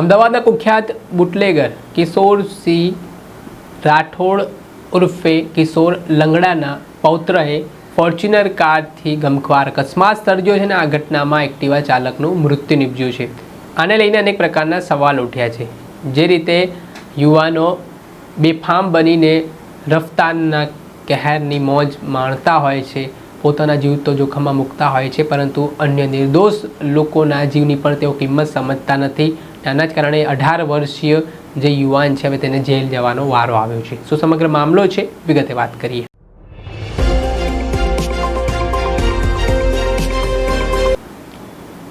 અમદાવાદના કુખ્યાત બુટલેગર કિશોરસિંહ રાઠોડ ઉર્ફે કિશોર લંગડાના પૌત્રએ ફોર્ચ્યુનર કારથી ગમખ્વાર અકસ્માત સર્જ્યો છે અને આ ઘટનામાં એક્ટિવા ચાલકનું મૃત્યુ નીપજ્યું છે. આને લઈને અનેક પ્રકારના સવાલ ઉઠ્યા છે. જે રીતે યુવાનો બેફામ બનીને રફતારના કહેરની મોજ માણતા હોય છે, પોતાના જીવ તો જોખમમાં મૂકતા હોય છે, પરંતુ અન્ય નિર્દોષ લોકોના જીવની પણ તેઓ કિંમત સમજતા નથી. આના જ કારણે અઢાર વર્ષીય જે યુવાન છે, હવે તેને જેલ જવાનો વારો આવ્યો છે. શું સમગ્ર મામલો છે? વિગતે વાત કરીએ.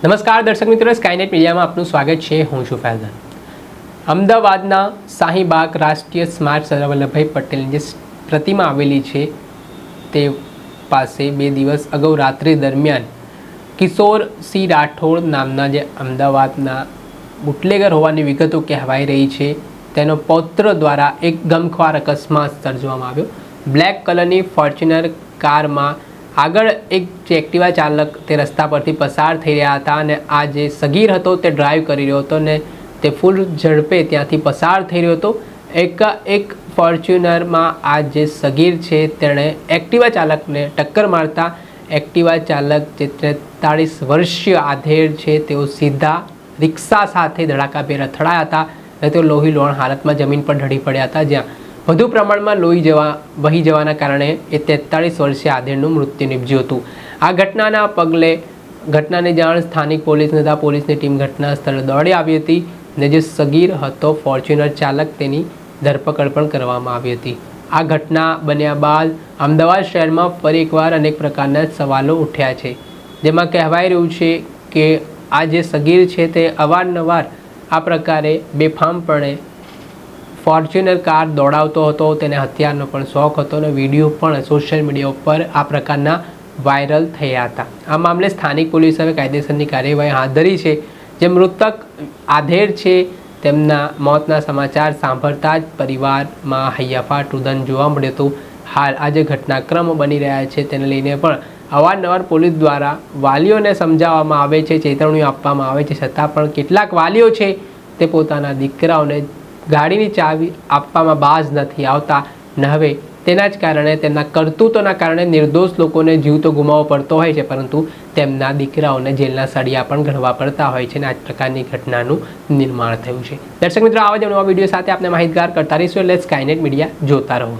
નમસ્કાર દર્શક મિત્રો સ્કાયનેટ મીડિયામાં આપનું સ્વાગત છે. હું છું ફૈઝાન. અમદાવાદના શાહીબાગ રાષ્ટ્રીય સ્માર્ટ સરદાર વલ્લભભાઈ પટેલની જે પ્રતિમા આવેલી છે, તે પાસે બે દિવસ અગાઉ રાત્રિ દરમિયાન કિશોર સિંહ રાઠોડ નામના જે અમદાવાદના બુટલેગર હોવાની વિગતો કહેવાઈ રહી છે. તેનો પૌત્ર દ્વારા એક ગમખ્વાર અકસ્માત સર્જવામાં આવ્યો. બ્લેક કલરની ફોર્ચ્યુનર કારમાં આગળ એક જે એક્ટિવા ચાલક તે રસ્તા પરથી પસાર થઈ રહ્યા હતા અને આ જે સગીર હતો તે ડ્રાઈવ કરી રહ્યો હતો ને તે ફૂલ ઝડપે ત્યાંથી પસાર થઈ રહ્યો હતો. એક એક ફોર્ચ્યુનરમાં આ જે સગીર છે તેણે એક્ટિવા ચાલકને ટક્કર મારતા એક્ટિવા ચાલક જે તેતાળીસ વર્ષીય આધેર છે તેઓ સીધા રિક્ષા સાથે ધડાકાભેર અથડાયા હતા. અને તેઓ લોહી લોણ હાલતમાં જમીન પર ઢળી પડ્યા હતા, જ્યાં વધુ પ્રમાણમાં લોહી જવા, વહી જવાના કારણે એ તેતાળીસ વર્ષીય આધેડનું મૃત્યુ નીપજ્યું હતું. આ ઘટનાના પગલે, ઘટનાની જાણ સ્થાનિક પોલીસ તથા પોલીસની ટીમ ઘટના સ્થળે દોડી આવી હતી ને જે સગીર હતો, ફોર્ચ્યુનર ચાલક તેની ધરપકડ પણ કરવામાં આવી હતી. આ ઘટના બન્યા બાદ અમદાવાદ શહેરમાં ફરી એકવાર અનેક પ્રકારના સવાલો ઉઠ્યા છે, જેમાં કહેવાય રહ્યું છે કે આ જે સગીર છે તે અવારનવાર આ પ્રકારે બેફામપણે ફોર્ચ્યુનર કાર દોડાવતો હતો, તેને હથિયારનો પણ શોખ હતો અને વીડિયો પણ સોશિયલ મીડિયા ઉપર આ પ્રકારના વાયરલ થયા હતા. આ મામલે સ્થાનિક પોલીસ હવે કાયદેસરની કાર્યવાહી હાથ ધરી છે. જે મૃતક આધેર છે, તેમના મોતના સમાચાર સાંભળતા જ પરિવારમાં હૈયાફાટ રુદન જોવા મળ્યું હતું. હાલ આ જે ઘટનાક્રમ બની રહ્યા છે. તેને લઈને પણ અવારનવાર પોલીસ દ્વારા વાલીઓને સમજાવવામાં આવે છે, ચેતવણીઓ આપવામાં આવે છે. છતાં પણ કેટલાક વાલીઓ છે તે પોતાના દીકરાઓને ગાડીની ચાવી આપવામાં બાજ નથી આવતા. ને હવે તેના જ કારણે, તેમના કરતૂતોના કારણે નિર્દોષ લોકોને જીવ તો ગુમાવવો પડતો હોય છે, પરંતુ તેમના દીકરાઓને જેલના સળિયા પણ ઘડવા પડતા હોય છે અને આ પ્રકારની ઘટનાનું નિર્માણ થયું છે. દર્શક મિત્રો, આવા જ નવા વીડિયો સાથે આપણે માહિતગાર કરતા રહીશું. એટલે સ્કાયનેટ મીડિયા જોતા રહો.